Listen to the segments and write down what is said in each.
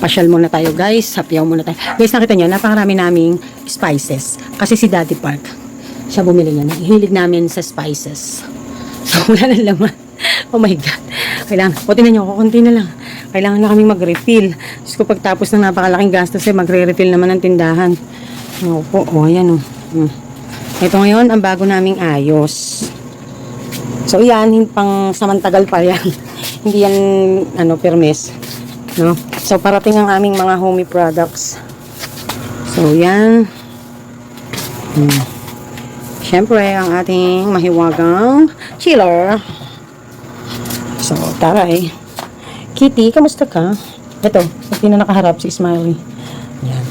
Pasyal muna tayo guys. Sapiyaw muna tayo. Guys, nakita nyo, napakarami naming spices. Kasi si Daddy Park, siya bumili niya. Hilig namin sa spices. So, wala na laman. Oh my God. Kailangan, o tinan nyo, kukunti na lang. Kailangan na kaming mag-refill. Diyos ko, pagtapos ng napakalaking gastos, eh, magre-refill naman ng tindahan. Ako po, o, ayan o. Hmm. Ito ngayon, ang bago naming ayos. So, yan, pang samantagal pa yan. Hindi yan, ano, permis. No? So, parating ang aming mga homey products. So, yan. Hmm. Siyempre, ang ating mahiwagang chiller. So, tara eh. Kitty, kamusta ka? Ito, ito na nakaharap si Smiley. Yan.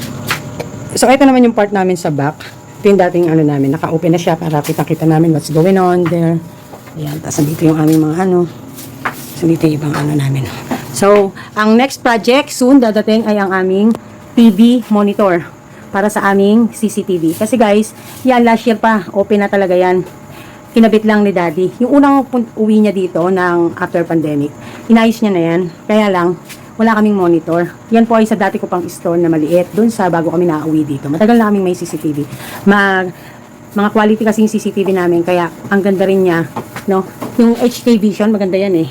So, ito naman yung part namin sa back. Ito yung dating ano namin, naka-open na siya para kita-kita namin what's going on there. Ayan, tapos dito yung aming mga ano. So, dito yung ibang ano namin. So, ang next project soon dadating ay ang aming TV monitor para sa aming CCTV. Kasi guys, yan last year pa, open na talaga yan. Kinabit lang ni daddy. Yung unang uwi niya dito ng after pandemic, inayos niya na yan. Kaya lang, wala kaming monitor. Yan po ay sa dati ko pang store na maliit, dun sa bago kami nauwi dito. Matagal na kaming may CCTV. Mag, mga quality kasi yung CCTV namin, kaya ang ganda rin niya. No? Yung HK Vision, maganda yan eh.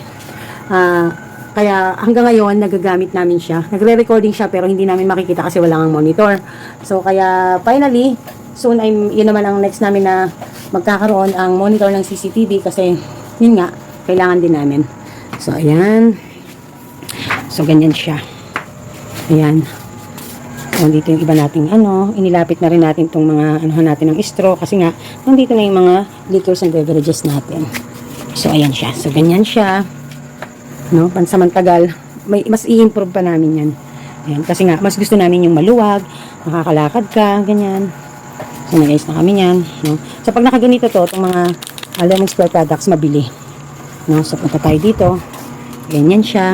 Ah, kaya hanggang ngayon, nagagamit namin siya. Nagre-recording siya pero hindi namin makikita kasi wala kang monitor. So kaya finally, soon ay yun naman ang next namin na magkakaroon ang monitor ng CCTV kasi yun nga, kailangan din namin. So ayan. So ganyan siya. Ayan. So, dito yung iba nating ano, inilapit na rin natin itong mga ano natin ng straw kasi nga, nandito na yung mga liquors and beverages natin. So, ayan siya. So, ganyan siya. No, pansamantagal, may, mas i-improve pa namin yan. Ayan, kasi nga, mas gusto namin yung maluwag, nakakalakad ka, ganyan. So, nag na kami yan. No? So, pag nakaganito to, itong mga alam spare products, mabili. No? So, punta tayo dito. Ganyan siya.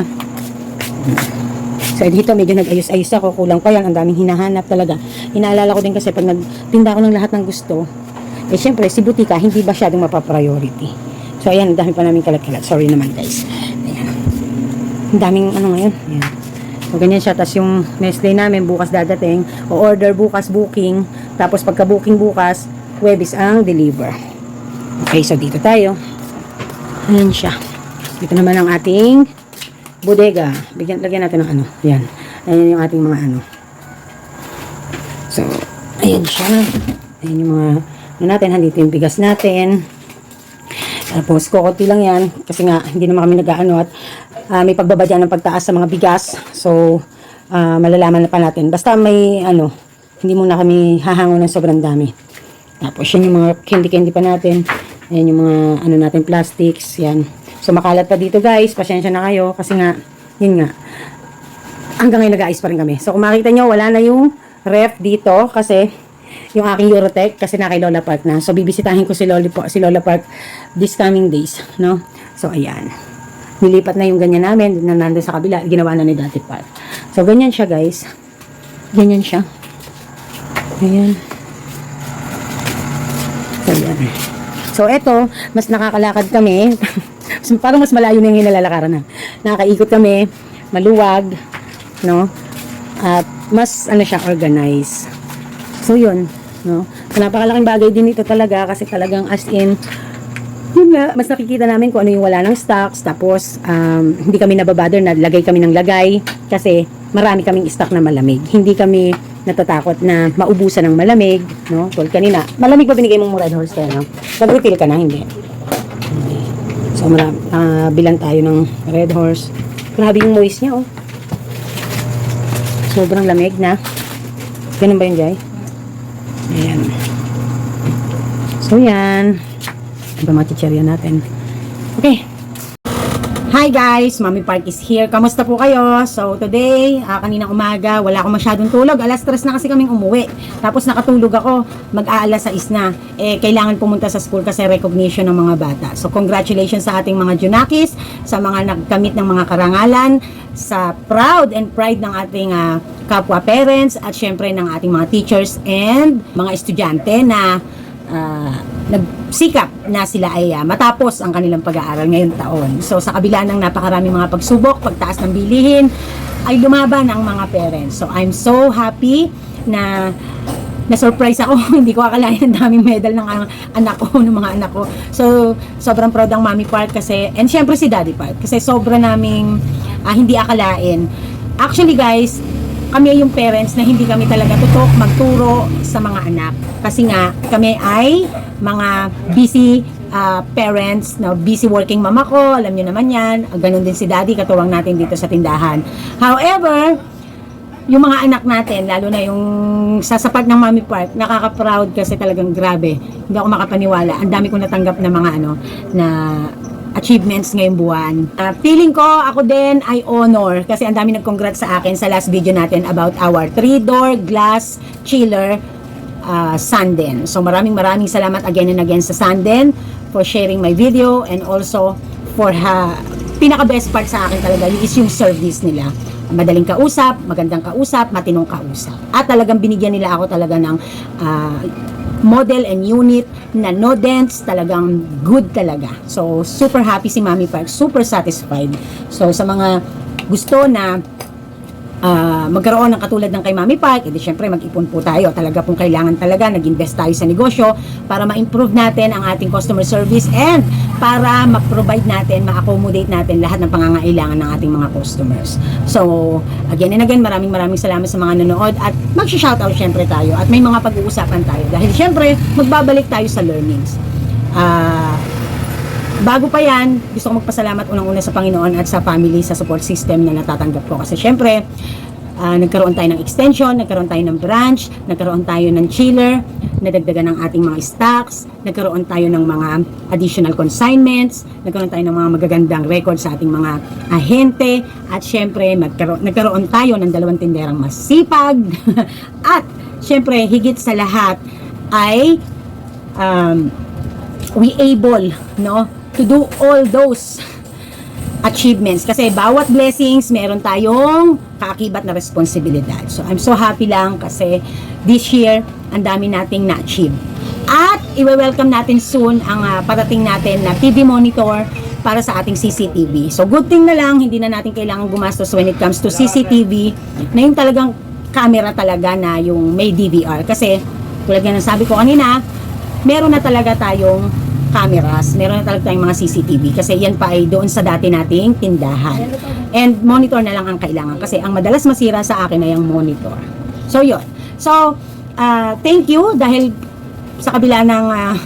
So, dito medyo nag-ayos-ayos ako. Kulang pa yan. Ang daming hinahanap talaga. Inaalala ko din kasi pag nagtinda ako ng lahat ng gusto, eh, syempre, si butika, hindi ba mapapriority. So, ayan, ang dami pa namin kalat-kalat. Sorry naman, guys. Daming, ano ngayon? Ayan. So, ganyan siya. Tapos yung Nestle namin, bukas dadating. O order bukas, booking. Tapos, pagka-booking bukas, Webis ang deliver. Okay, so dito tayo. Ayan siya. Dito naman ang ating bodega. Bigyan, lagyan natin ng ano. Ayan. Ayan yung ating mga ano. So, ayan siya. Ayan yung mga, ano natin, handito yung bigas natin. Tapos, kukunti lang yan. Kasi nga, hindi naman kami nag-ano at ah, may pagbabadya ng pagtaas sa mga bigas. So, ah, malalaman na pa natin. Basta may, ano, hindi muna kami hahango ng sobrang dami. Tapos, yan yung mga candy-candy pa natin. Ayan yung mga, ano natin, plastics. Yan. So, makalat pa dito, guys. Pasensya na kayo. Kasi nga, yun nga. Hanggang ngayon nag-aayos pa rin kami. So, kung makita nyo, wala na yung ref dito. Kasi, yung aking Eurotech, kasi na kay Lola Park na. So, bibisitahin ko si Lola, po- si Lola Park this coming days. No? So, ayan. Nilipat na yung ganyan namin. Na nandun sa kabila. Ginawa na ni Dati Park. So, ganyan siya, guys. Ganyan siya. Ayan. So. So, eto, mas nakakalakad kami. Parang mas malayo na yung nilalakaran na. Nakakaikot kami, maluwag, no? At mas, ano siya, organized. So, yun, no? So, napakalaking bagay din ito talaga kasi talagang as in, yun nga, mas nakikita namin kung ano yung wala ng stocks. Tapos, um, hindi kami nababother na lagay kami ng lagay kasi marami kaming stock na malamig. Hindi kami natatakot na maubusan ng malamig, no? Tulad kanina, malamig ba binigay mong red horse kaya, no? Nag-refill ka na, hindi. Hindi. So, marami, ah, bilang tayo ng red horse. Grabe yung moist niya, oh. Sobrang lamig na. Ganun ba yun, Jai? Ayan. So, yan. Iba mga chicherya natin. Okay. Hi guys! Mami Park is here. Kamusta po kayo? So today, ah, kaninang umaga, wala akong masyadong tulog. Alas 3 na kasi kaming umuwi. Tapos nakatulog ako, mag-aalas 6 na. Eh, kailangan pumunta sa school kasi recognition ng mga bata. So congratulations sa ating mga Junakis, sa mga nagkamit ng mga karangalan, sa proud and pride ng ating ah, kapwa parents, at syempre ng ating mga teachers and mga estudyante na ah, nagsikap na sila ay ah, matapos ang kanilang pag-aaral ngayong taon. So sa kabila ng napakarami mga pagsubok, pagtaas ng bilihin, ay lumaban ang mga parents. So I'm so happy na na-surprise ako. Hindi ko akalain ang daming medal ng ang- anak ko, ng mga anak ko. So, sobrang proud ang Mami Park kasi, and syempre si Daddy Park, kasi sobra naming ah, hindi akalain. Actually guys, kami yung parents na hindi kami talaga tutok magturo sa mga anak. Kasi nga, kami ay mga busy ah, parents, no, busy working mama ko, alam nyo naman yan. Ganun din si daddy, katuwang natin dito sa tindahan. However, yung mga anak natin, lalo na yung sasapat ng Mami Park, nakaka-proud kasi talagang grabe. Hindi ako makapaniwala. Ang dami kong natanggap na mga ano, na achievements ngayong buwan. Ah, feeling ko, ako din ay honor kasi ang dami nag-congrats sa akin sa last video natin about our 3-door glass chiller uh, Sanden. So maraming maraming salamat again and again sa Sanden for sharing my video and also for ha pinaka best part sa akin talaga is yung service nila. Madaling kausap, magandang kausap, matinong kausap. At talagang binigyan nila ako talaga ng ah, model and unit na no dents, talagang good talaga. So, super happy si Mami Park, super satisfied. So, sa mga gusto na ah, magkaroon ng katulad ng kay Mami Park, edi syempre mag-ipon po tayo. Talaga pong kailangan talaga nag-invest tayo sa negosyo para ma-improve natin ang ating customer service and para ma-provide natin, ma-accommodate natin lahat ng pangangailangan ng ating mga customers. So, again and again, maraming maraming salamat sa mga nanood at mag-shoutout syempre tayo at may mga pag-uusapan tayo dahil syempre magbabalik tayo sa learnings. Ah, bago pa yan, gusto ko magpasalamat unang-una sa Panginoon at sa family sa support system na natatanggap ko. Kasi syempre, ah, nagkaroon tayo ng extension, nagkaroon tayo ng branch, nagkaroon tayo ng chiller, nadagdagan ng ating mga stocks, nagkaroon tayo ng mga additional consignments, nagkaroon tayo ng mga magagandang record sa ating mga ahente, at syempre, nagkaroon, nagkaroon tayo ng dalawang tinderang masipag, at syempre, higit sa lahat, ay um, we able no to do all those achievements kasi bawat blessings meron tayong kaakibat na responsibilidad so I'm so happy lang kasi this year ang dami nating na-achieve at i-welcome natin soon ang ah, parating natin na TV monitor para sa ating CCTV. So good thing na lang, hindi na natin kailangan gumastos when it comes to CCTV na yung talagang camera talaga na yung may DVR. Kasi tulad nga ng sabi ko kanina, meron na talaga tayong cameras, meron na talaga tayong mga CCTV kasi yan pa ay doon sa dati nating tindahan. And monitor na lang ang kailangan kasi ang madalas masira sa akin ay ang monitor. So yun. So, ah, thank you dahil sa kabila ng ah,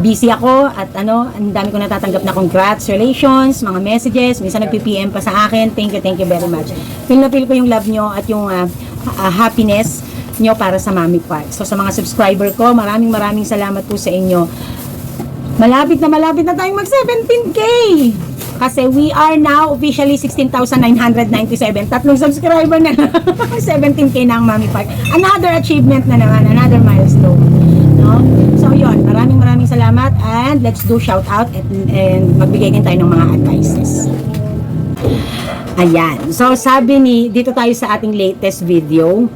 busy ako at ano, ang dami ko natatanggap na congratulations, mga messages, minsan nagpi-PM pa sa akin. Thank you, thank you very much. Feel na feel ko yung love nyo at yung ah, ah, happiness nyo para sa Mami Park. So sa mga subscriber ko, maraming maraming salamat po sa inyo. Malapit na malapit na tayong mag 17k. Kasi we are now officially 16,997. Tatlong subscriber na lang. 17k na ang Mami Park. Another achievement na naman, another milestone. No? So yon, maraming maraming salamat and let's do shout out and, and magbigay din tayo ng mga advices. Ayan. So sabi ni dito tayo sa ating latest video.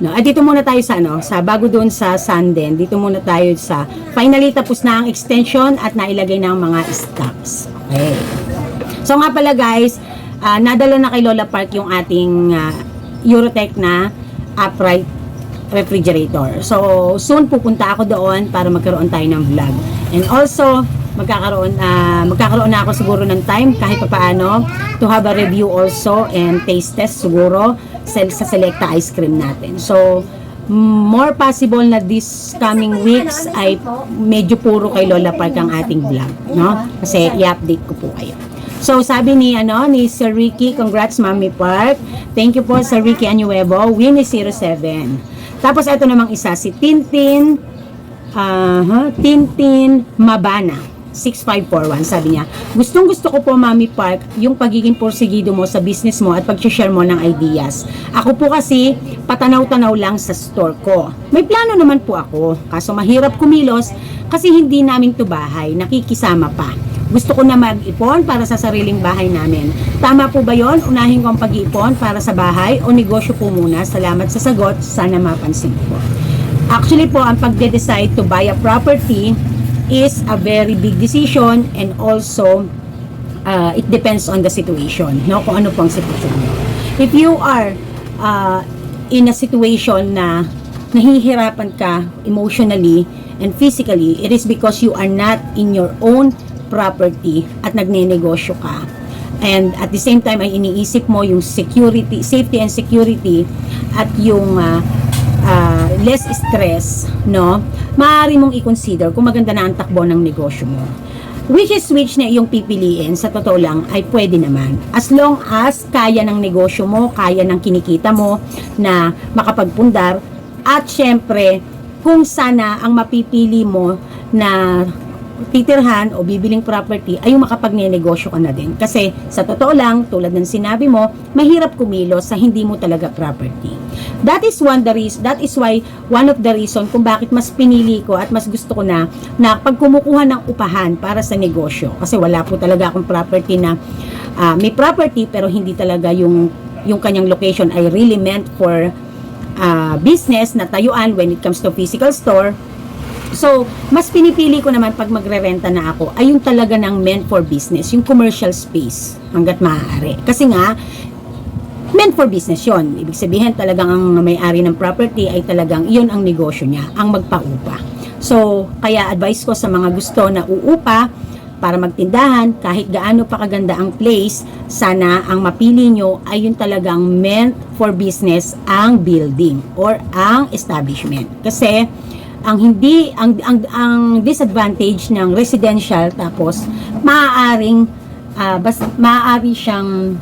No, at dito muna tayo sa ano, sa bago doon sa Sanden. Dito muna tayo sa finally tapos na ang extension at nailagay na ang mga stocks. Okay. So nga pala guys, ah, nadala na kay Lola Park yung ating ah, Eurotech na upright refrigerator. So, soon pupunta ako doon para magkaroon tayo ng vlog. And also, magkakaroon ah, magkakaroon na ako siguro ng time kahit papaano to have a review also and taste test siguro sa, sa Selecta ice cream natin. So, more possible na this coming weeks ay medyo puro kay Lola Park ang ating vlog, no? Kasi i-update ko po kayo. So, sabi ni, ano, ni Sir Ricky, congrats Mami Park. Thank you po Sir Ricky Anuevo, Winnie 07. Tapos, ito namang isa, si Tintin, Aha, Tintin Mabana. 6541, sabi niya. Gustong gusto ko po, Mami Park, yung pagiging porsigido mo sa business mo at pag-share mo ng ideas. Ako po kasi, patanaw-tanaw lang sa store ko. May plano naman po ako, kaso mahirap kumilos kasi hindi namin to bahay, nakikisama pa. Gusto ko na mag-ipon para sa sariling bahay namin. Tama po ba yon? Unahin ko ang pag-iipon para sa bahay o negosyo po muna? Salamat sa sagot. Sana mapansin po. Actually po, ang pagde-decide to buy a property is a very big decision and also uh, it depends on the situation, no? Kung ano pong sitwasyon mo. If you are uh, in a situation na nahihirapan ka emotionally and physically, it is because you are not in your own property at nagnenegosyo ka. And at the same time ay iniisip mo yung security, safety and security at yung uh, less stress, no? Maaari mong i-consider kung maganda na ang takbo ng negosyo mo. Which is which na iyong pipiliin, sa totoo lang, ay pwede naman. As long as kaya ng negosyo mo, kaya ng kinikita mo na makapagpundar, at syempre, kung sana ang mapipili mo na titirhan o bibiling property ay yung makapagnenegosyo ka na din. Kasi sa totoo lang, tulad ng sinabi mo, mahirap kumilos sa hindi mo talaga property. That is one the reason, that is why one of the reason kung bakit mas pinili ko at mas gusto ko na na pag kumukuha ng upahan para sa negosyo. Kasi wala po talaga akong property na ah, may property pero hindi talaga yung yung kanyang location ay really meant for ah, business na tayuan when it comes to physical store So, mas pinipili ko naman pag magre-renta na ako ay yung talaga ng meant for business, yung commercial space hanggat maaari. Kasi nga, meant for business yon. Ibig sabihin talagang ang may-ari ng property ay talagang iyon ang negosyo niya, ang magpaupa. So, kaya advice ko sa mga gusto na uupa para magtindahan, kahit gaano pa kaganda ang place, sana ang mapili nyo ay yung talagang meant for business ang building or ang establishment. Kasi, ang hindi ang ang, ang disadvantage ng residential tapos maaaring ah, bas, maaari siyang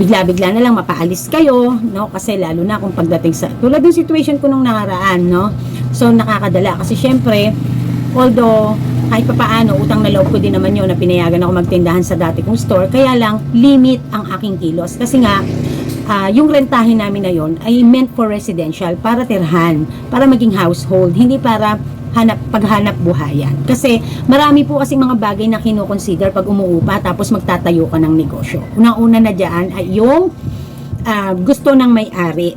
bigla-bigla na lang mapaalis kayo no? Kasi lalo na kung pagdating sa tulad ng situation ko nung nakaraan no? So nakakadala. Kasi syempre although kahit pa paano utang na loob ko din naman yun na pinayagan ako magtindahan sa dati kong store. Kaya lang limit ang aking kilos. Kasi nga ah, yung rentahin namin na yon ay meant for residential para tirhan, para maging household, hindi para hanap paghanap buhayan. Kasi marami po kasing mga bagay na kino-consider pag umuupa tapos magtatayo ka ng negosyo. Unang-una na diyan ay yung ah, gusto ng may-ari.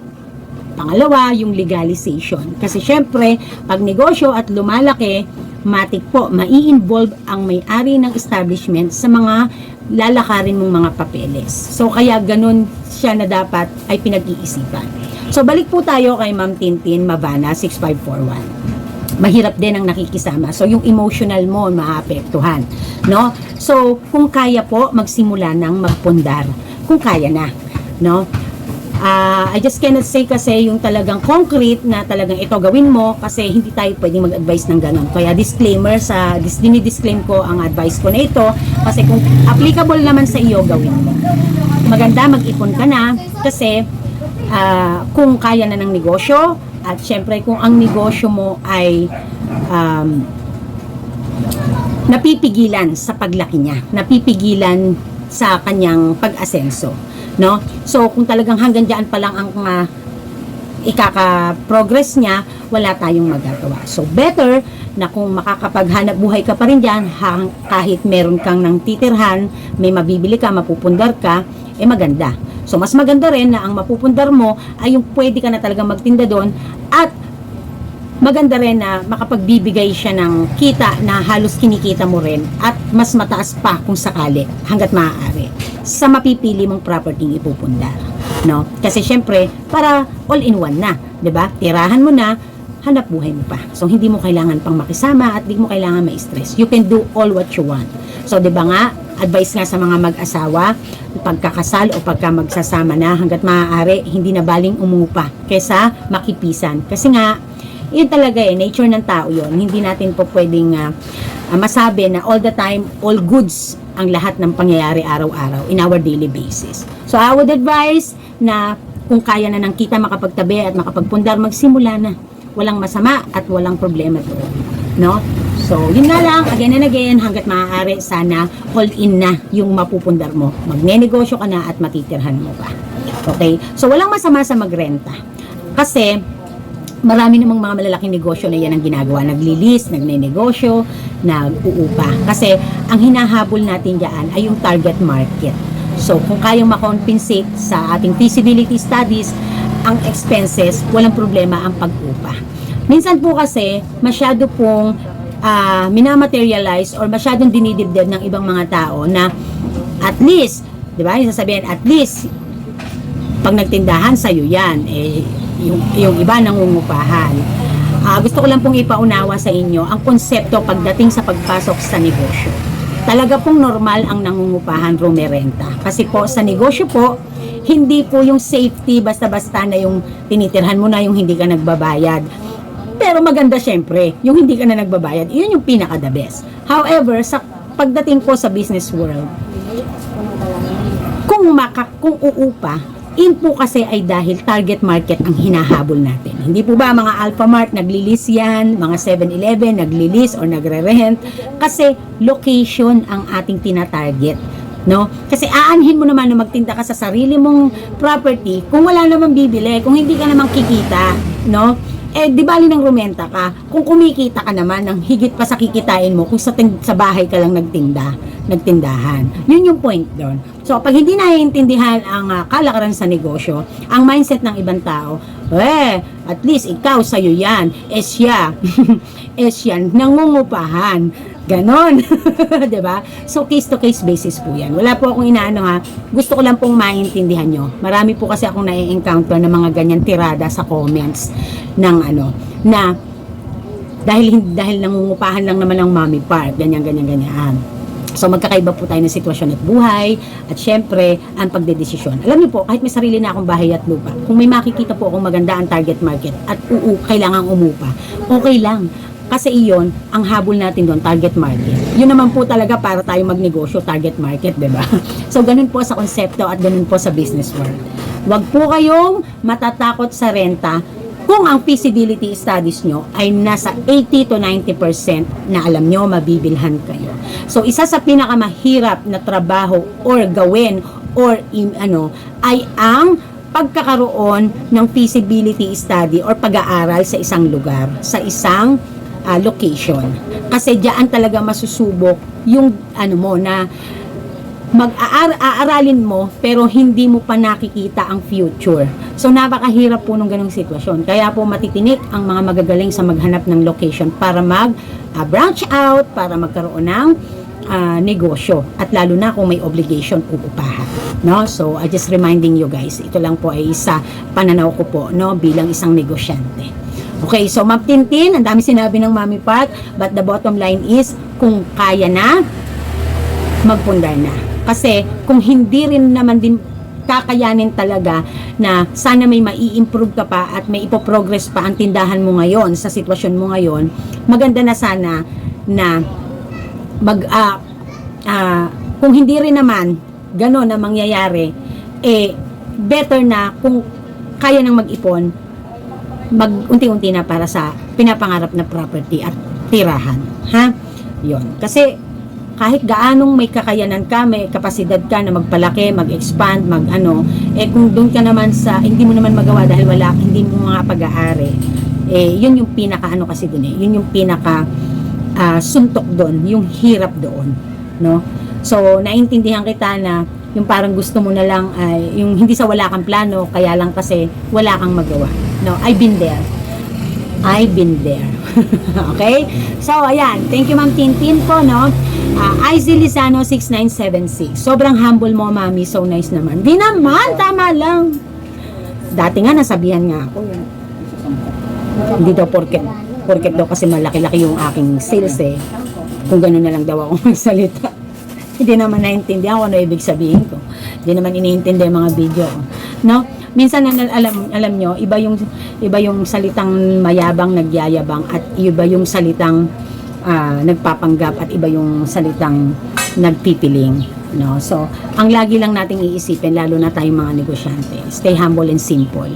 Pangalawa, yung legalization. Kasi syempre, pag negosyo at lumalaki, matik po, mai-involve ang may-ari ng establishment sa mga lalakarin mong mga papeles. So, kaya ganun siya na dapat ay pinag-iisipan. So, balik po tayo kay Ma'am Tintin Mavana, 6541 mahirap din ang nakikisama. So, yung emotional mo maapektuhan. No? So, kung kaya po, magsimula ng magpundar. Kung kaya na. No? Ah, I just cannot say kasi yung talagang concrete na talagang ito gawin mo kasi hindi tayo pwedeng mag-advise ng ganun. Kaya disclaimer sa dis, disclaim ko ang advice ko na ito kasi kung applicable naman sa iyo gawin mo. Maganda mag-ipon ka na kasi ah, kung kaya na ng negosyo at syempre kung ang negosyo mo ay um, napipigilan sa paglaki niya, napipigilan sa kanyang pag-asenso, no? So kung talagang hanggang diyan pa lang ang uh, ikaka-progress niya, wala tayong magagawa. So better na kung makakapaghanap buhay ka pa rin diyan, kahit meron kang nang titirhan, may mabibili ka, mapupundar ka, eh maganda. So mas maganda rin na ang mapupundar mo ay yung pwede ka na talagang magtinda doon at maganda rin na makapagbibigay siya ng kita na halos kinikita mo rin at mas mataas pa kung sakali hanggat maaari sa mapipili mong property ipupundar no? Kasi syempre para all in one na 'di ba? Tirahan mo na hanap buhay mo pa. So hindi mo kailangan pang makisama at hindi mo kailangan ma-stress. You can do all what you want. So 'di ba nga advice nga sa mga mag-asawa pagkakasal o pagka magsasama na hanggat maaari hindi na baling umupa kesa makipisan. Kasi nga yun talaga eh, nature ng tao yun. Hindi natin po pwedeng ah, masabi na all the time, all goods ang lahat ng pangyayari araw-araw in our daily basis. So I would advise na kung kaya na ng kita makapagtabi at makapagpundar, magsimula na. Walang masama at walang problema doon. No? So, yun nga lang, again and again, hanggat maaari, sana all in na yung mapupundar mo. Magnenegosyo ka na at matitirhan mo pa. Okay? So, walang masama sa magrenta. Kasi, marami namang mga malalaking negosyo na yan ang ginagawa. Naglilis, nagnenegosyo, nag-uupa. Kasi ang hinahabol natin dyan ay yung target market. So kung kayang makompensate sa ating feasibility studies, ang expenses, walang problema ang pag-upa. Minsan po kasi, masyado pong ah, minamaterialize or masyadong dinidibdib ng ibang mga tao na at least, di ba, sasabihin, at least, pag nagtindahan, sa'yo yan. Eh, yung, yung iba nangungupahan. Ah, gusto ko lang pong ipaunawa sa inyo ang konsepto pagdating sa pagpasok sa negosyo. Talaga pong normal ang nangungupahan rumerenta. Kasi po sa negosyo po, hindi po yung safety basta-basta na yung tinitirhan mo na yung hindi ka nagbabayad. Pero maganda syempre, yung hindi ka na nagbabayad, yun yung pinaka the best. However, sa pagdating po sa business world, kung maka, kung uupa, in po kasi ay dahil target market ang hinahabol natin. Hindi po ba mga Alphamart naglilis yan, mga 7-Eleven naglilis or nagre-rent kasi location ang ating tina-target. No? Kasi aanhin mo naman na magtinda ka sa sarili mong property kung wala namang bibili, kung hindi ka namang kikita, no? Eh, di bali ng rumenta ka, kung kumikita ka naman ng higit pa sa kikitain mo kung sa, sa bahay ka lang nagtinda, nagtindahan. Yun yung point doon. So, pag hindi naiintindihan ang ah, kalakaran sa negosyo, ang mindset ng ibang tao, eh, at least ikaw sa'yo yan, eh siya, eh siya, nangungupahan. Ganon. ba? So case to case basis po 'yan. Wala po akong inaano ha. Gusto ko lang pong maintindihan nyo. Marami po kasi akong nai-encounter ng mga ganyan tirada sa comments ng ano na dahil dahil nangungupahan lang naman ng mommy part, ganyan ganyan ganyan. So magkakaiba po tayo ng sitwasyon at buhay at syempre ang pagdedesisyon. Alam niyo po, kahit may sarili na akong bahay at lupa, kung may makikita po akong maganda ang target market at uu, kailangang umupa, okay lang. Kasi iyon, ang habol natin doon, target market. Yun naman po talaga para tayo magnegosyo, target market, di ba? So, ganun po sa konsepto at ganun po sa business world. Huwag po kayong matatakot sa renta kung ang feasibility studies nyo ay nasa 80 to 90% na alam nyo mabibilhan kayo. So, isa sa pinakamahirap na trabaho or gawin or in, ano, ay ang pagkakaroon ng feasibility study or pag-aaral sa isang lugar, sa isang ah, location. Kasi diyan talaga masusubok yung ano mo na mag-aaralin mo pero hindi mo pa nakikita ang future. So napakahirap po nung ganong sitwasyon. Kaya po matitinik ang mga magagaling sa maghanap ng location para mag ah, branch out, para magkaroon ng ah, negosyo at lalo na kung may obligation uupahan. No? So I just reminding you guys, ito lang po ay isa pananaw ko po no bilang isang negosyante. Okay, so Ma'am Tintin, ang dami sinabi ng Mami Pat, but the bottom line is, kung kaya na, magpundar na. Kasi kung hindi rin naman din kakayanin talaga na sana may mai-improve ka pa at may ipoprogress pa ang tindahan mo ngayon sa sitwasyon mo ngayon, maganda na sana na mag ah, ah, kung hindi rin naman gano'n na mangyayari, eh better na kung kaya nang mag-ipon, mag unti-unti na para sa pinapangarap na property at tirahan. Ha? Yon. Kasi kahit gaanong may kakayanan ka, may kapasidad ka na magpalaki, mag-expand, mag-ano, eh kung doon ka naman sa, hindi mo naman magawa dahil wala, hindi mo nga pag-aari, eh yun yung pinaka ano kasi doon eh, yun yung pinaka ah, suntok doon, yung hirap doon, no? So, naintindihan kita na yung parang gusto mo na lang ay yung hindi sa wala kang plano, kaya lang kasi wala kang magawa. No, I've been there. I've been there. okay? So, ayan. Thank you, Ma'am Tintin po, no? Uh, IZ Lizano 6976. Sobrang humble mo, Mami. So nice naman. Di naman, tama lang. Dati nga, nasabihan nga ako. eh. Hindi daw porket, porket daw kasi malaki-laki yung aking sales eh. Kung gano'n na lang daw ako magsalita. Hindi naman naintindihan kung ano ibig sabihin ko. Hindi naman iniintindi mga video. ko. No? Minsan na alam alam nyo, iba yung iba yung salitang mayabang nagyayabang at iba yung salitang ah, nagpapanggap at iba yung salitang nagpipiling. No? So, ang lagi lang nating iisipin, lalo na tayong mga negosyante, stay humble and simple.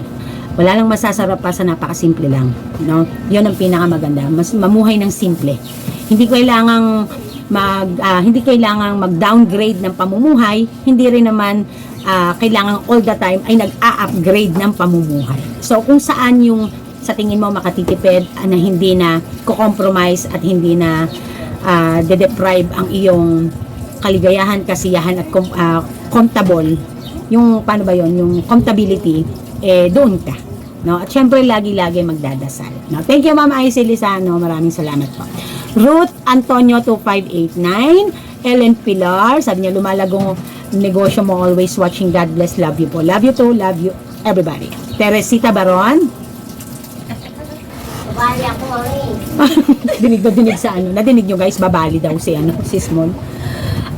Wala lang masasarap pa sa napakasimple lang. No? Yun ang pinakamaganda. Mas mamuhay ng simple. Hindi kailangang mag ah, hindi kailangang mag-downgrade ng pamumuhay, hindi rin naman ah, kailangan all the time ay nag-a-upgrade ng pamumuhay. So kung saan yung sa tingin mo makatitipid ah, na hindi na ko-compromise at hindi na ah, de-deprive ang iyong kaligayahan, kasiyahan at com- ah, comfortable yung paano ba yon yung comfortability eh doon ka No? At syempre, lagi-lagi magdadasal. No? Thank you, Ma'am Aisy Lizano. Maraming salamat po. Ruth Antonio 2589. Ellen Pilar. Sabi niya, lumalagong negosyo mo always watching. God bless. Love you po. Love you too. Love you everybody. Teresita Baron. Bali ako eh. dinig na dinig sa ano. Nadinig nyo guys, babali daw si ano, si Small.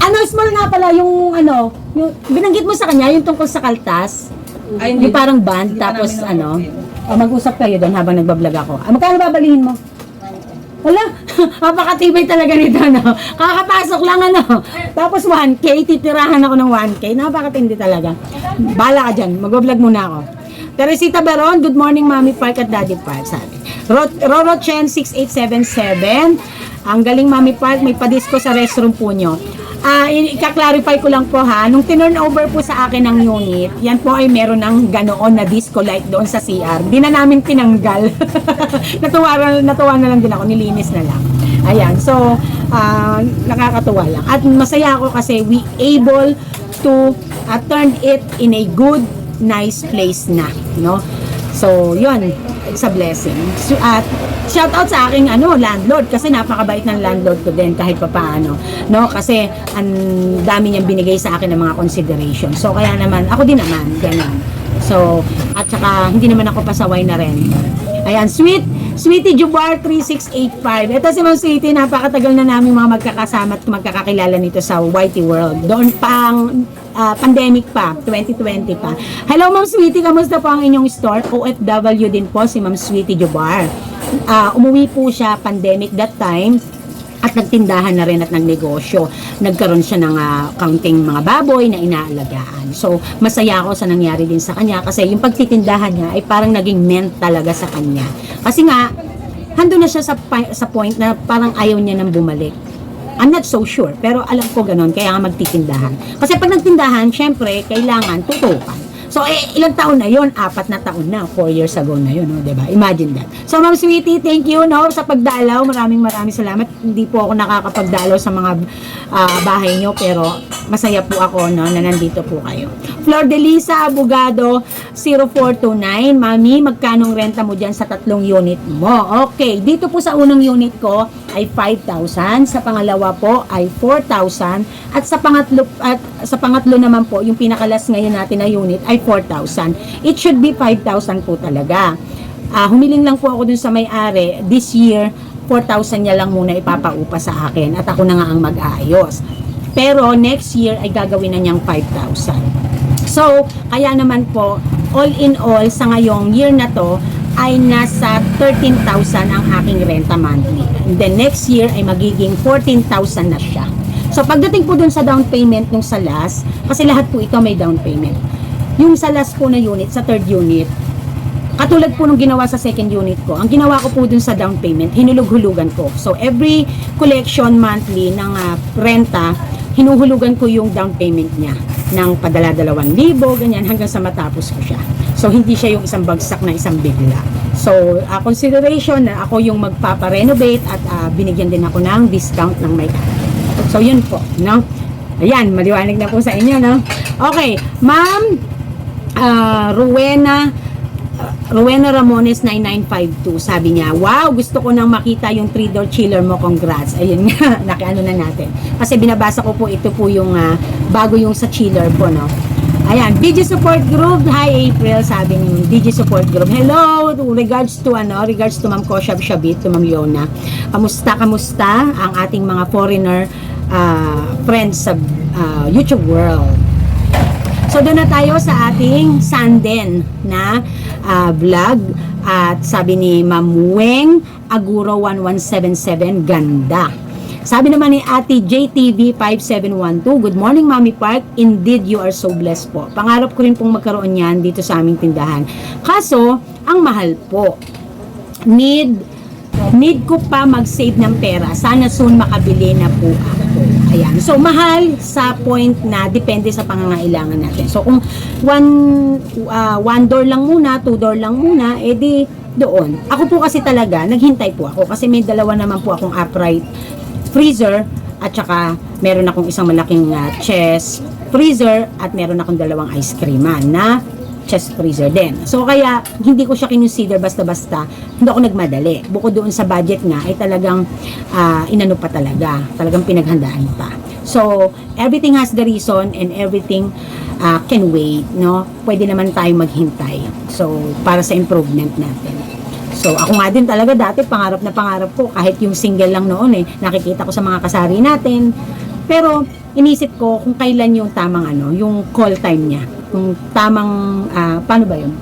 Ano, Small nga pala, yung ano, yung, binanggit mo sa kanya, yung tungkol sa kaltas. Ay, Yung parang band, tapos ano, oh, mag-usap kayo doon habang nagbablog ako. Ah, magkano babalihin mo? Wala, mapakatibay talaga nito, no? Kakapasok lang, ano? Tapos 1K, titirahan ako ng 1K. Napakatindi talaga. Bala ka dyan, mag-vlog muna ako. Teresita Baron, good morning, Mami Park at Daddy Park, sabi. Ro- Roro Chen 6877, ang galing Mami Park, may padisko sa restroom po nyo. Ah, i- ika-clarify ko lang po ha, nung tinurn over po sa akin ng unit, yan po ay meron ng ganoon na disco light doon sa CR. Di na namin tinanggal. natuwa, natuwa na lang din ako, nilinis na lang. Ayan, so, ah, nakakatuwa lang. At masaya ako kasi we able to ah, turn it in a good, nice place na, no? So, yun, it's a blessing. So, at shout out sa aking ano, landlord kasi napakabait ng landlord ko din kahit papaano, no? Kasi ang dami niyang binigay sa akin ng mga consideration. So, kaya naman, ako din naman, ganun. So, at saka hindi naman ako pasaway na rin. Ayan, sweet, Sweetie Jubar 3685. Ito si Ma'am Sweetie, napakatagal na namin mga magkakasama at magkakakilala nito sa Whitey World. Doon pang ah, pandemic pa, 2020 pa. Hello Ma'am Sweetie, kamusta po ang inyong store? OFW din po si Ma'am Sweetie Jubar. Ah, umuwi po siya pandemic that time at nagtindahan na rin at nagnegosyo. Nagkaroon siya ng ah, counting mga baboy na inaalagaan. So, masaya ako sa nangyari din sa kanya kasi yung pagtitindahan niya ay parang naging meant talaga sa kanya. Kasi nga, hando na siya sa, sa point na parang ayaw niya nang bumalik. I'm not so sure, pero alam ko ganun, kaya nga magtitindahan. Kasi pag nagtindahan, syempre, kailangan tutukan. So, eh, ilang taon na yon Apat na taon na. Four years ago na yun, no? ba? Imagine that. So, Ma'am Sweetie, thank you, no? Sa pagdalaw. Maraming maraming salamat. Hindi po ako nakakapagdalaw sa mga ah, bahay nyo, pero masaya po ako, no? Na nandito po kayo. Flor de Lisa, Abogado, 0429. Mami, magkanong renta mo dyan sa tatlong unit mo? Okay. Dito po sa unang unit ko ay 5,000. Sa pangalawa po ay 4,000. At sa pangatlo, at sa pangatlo naman po, yung pinakalas ngayon natin na unit ay 4,000. It should be 5,000 po talaga. Ah, humiling lang po ako dun sa may-ari. This year, 4,000 niya lang muna ipapaupa sa akin at ako na nga ang mag-aayos. Pero next year ay gagawin na niyang 5,000. So, kaya naman po, all in all, sa ngayong year na to, ay nasa 13,000 ang aking renta monthly. Then next year ay magiging 14,000 na siya. So, pagdating po dun sa down payment nung sa last, kasi lahat po ito may down payment. Yung sa last po na unit, sa third unit, Katulad po nung ginawa sa second unit ko, ang ginawa ko po dun sa down payment, hinulog-hulugan ko. So, every collection monthly ng ah, renta, hinuhulugan ko yung down payment niya ng padala dalawang libo, ganyan, hanggang sa matapos ko siya. So, hindi siya yung isang bagsak na isang bigla. So, ah, consideration na ako yung magpaparenovate at ah, binigyan din ako ng discount ng may So, yun po, no? Ayan, maliwanag na po sa inyo, no? Okay, ma'am, ah, Rowena, Rowena Ramones 9952, sabi niya, wow, gusto ko nang makita yung 3-door chiller mo, congrats. Ayun nga, nakiano na natin. Kasi binabasa ko po, ito po yung ah, bago yung sa chiller po, no? Ayan, DG Support Group, hi April, sabi ni DG Support Group. Hello, regards to ano, regards to Ma'am Koshab Shabit, to Ma'am Yona. Kamusta, kamusta ang ating mga foreigner ah, friends sa ah, YouTube world? So doon na tayo sa ating Sanden na ah, vlog at sabi ni Ma'am Weng Aguro 1177 ganda. Sabi naman ni Ate JTV 5712, Good morning Mami Park. Indeed, you are so blessed po. Pangarap ko rin pong magkaroon yan dito sa aming tindahan. Kaso, ang mahal po. Need need ko pa mag-save ng pera. Sana soon makabili na po ako. Ayan. So, mahal sa point na depende sa pangangailangan natin. So, kung one, ah, one door lang muna, two door lang muna, edi doon. Ako po kasi talaga, naghintay po ako kasi may dalawa naman po akong upright freezer at saka meron akong isang malaking ah, chest freezer at meron akong dalawang ice creaman na chest freezer din. So kaya hindi ko siya kinonsider basta-basta, hindi ako nagmadali. Bukod doon sa budget nga ay talagang ah, inano pa talaga, talagang pinaghandaan pa. So everything has the reason and everything ah, can wait, no? Pwede naman tayo maghintay. So para sa improvement natin. So, ako nga din talaga dati, pangarap na pangarap ko, kahit yung single lang noon eh, nakikita ko sa mga kasari natin. Pero, inisip ko kung kailan yung tamang ano, yung call time niya. Yung tamang, ah, paano ba yun?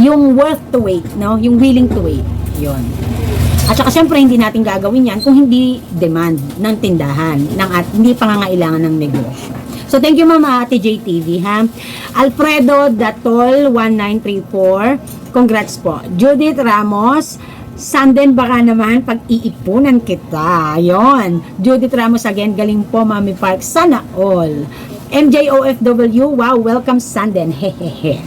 Yung worth to wait, no? Yung willing to wait. Yun. At saka syempre hindi natin gagawin yan kung hindi demand ng tindahan, ng at hindi pangangailangan ng negosyo. So thank you Mama Ate JTV ha. Alfredo Datol 1934. Congrats po. Judith Ramos Sanden baka naman pag iipunan kita. Yon. Judith Ramos again, galing po Mami Park. Sana all. MJOFW, wow, welcome Sanden. Hehehe.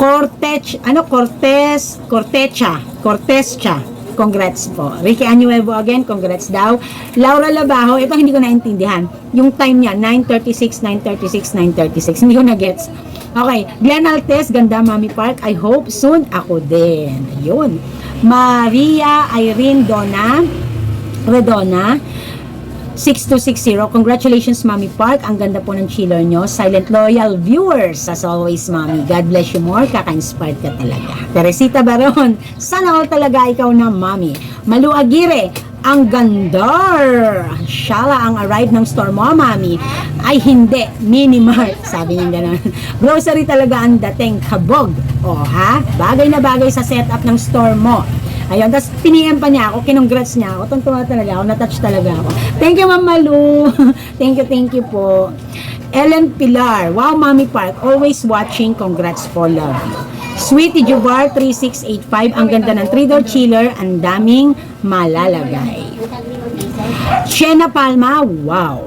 Cortech, ano, Cortez, Cortecha, Cortescha. Congrats po. Ricky Anuevo again, congrats daw. Laura Labajo, ito hindi ko naintindihan. Yung time niya, 9.36, 9.36, 9.36. Hindi ko na-gets. Okay, Glenn Altes, ganda Mami Park. I hope soon ako din. Ayun. Maria Irene Dona, Redona, 6260. Congratulations, Mami Park. Ang ganda po ng chiller nyo. Silent loyal viewers. As always, Mami. God bless you more. Kaka-inspired ka talaga. Teresita Baron. Sana all talaga ikaw na, Mami. Malu Aguirre. Ang gandar. Shala ang arrive ng store mo, Mami. Ay hindi. Mini Mart. Sabi niya gano'n. Grocery talaga ang dating kabog. O ha? Bagay na bagay sa setup ng store mo. Ayun, tapos piniem pa niya ako, kinongrats niya ako. Tuntua talaga ako, natouch talaga ako. Thank you, Ma'am Malu. thank you, thank you po. Ellen Pilar, wow, Mommy Park, always watching, congrats for love. Sweetie Jubar 3685, ang ganda ng 3-door chiller, ang daming malalagay. Shena Palma, wow.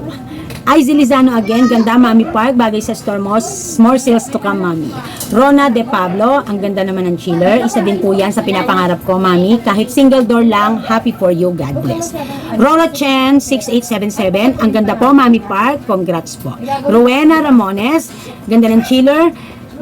Izzy Lizano again, ganda Mami Park, bagay sa store mo, more sales to come Mami. Rona De Pablo, ang ganda naman ng chiller, isa din po yan sa pinapangarap ko Mami, kahit single door lang, happy for you, God bless. Rona Chen, 6877, ang ganda po Mami Park, congrats po. Rowena Ramones, ganda ng chiller,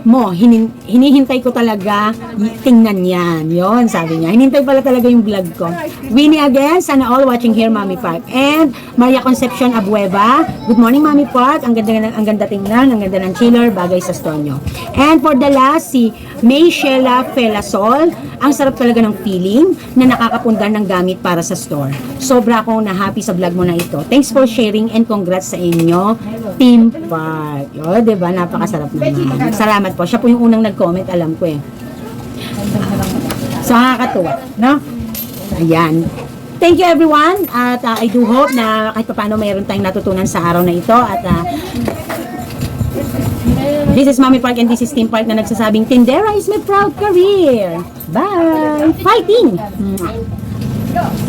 mo, hinin, hinihintay ko talaga tingnan yan. Yon sabi niya. Hinintay pala talaga yung vlog ko. Winnie again, sana all watching here, Mami Park. And Maria Concepcion Abueva, good morning, Mami Park. Ang ganda, ang ganda tingnan, ang ganda ng chiller, bagay sa store. And for the last, si May Sheila Felasol, ang sarap talaga ng feeling na nakakapundan ng gamit para sa store. Sobra akong na-happy sa vlog mo na ito. Thanks for sharing and congrats sa inyo, Team Park. O, diba? Napakasarap naman. Salamat po. Siya po yung unang nag-comment, alam ko eh. So, nakakatuwa, no? Ayan. Thank you everyone at uh, I do hope na kahit paano mayroon tayong natutunan sa araw na ito at uh, This is Mommy Park and this is Team Park na nagsasabing Tindera is my proud career. Bye! Fighting! Mwah.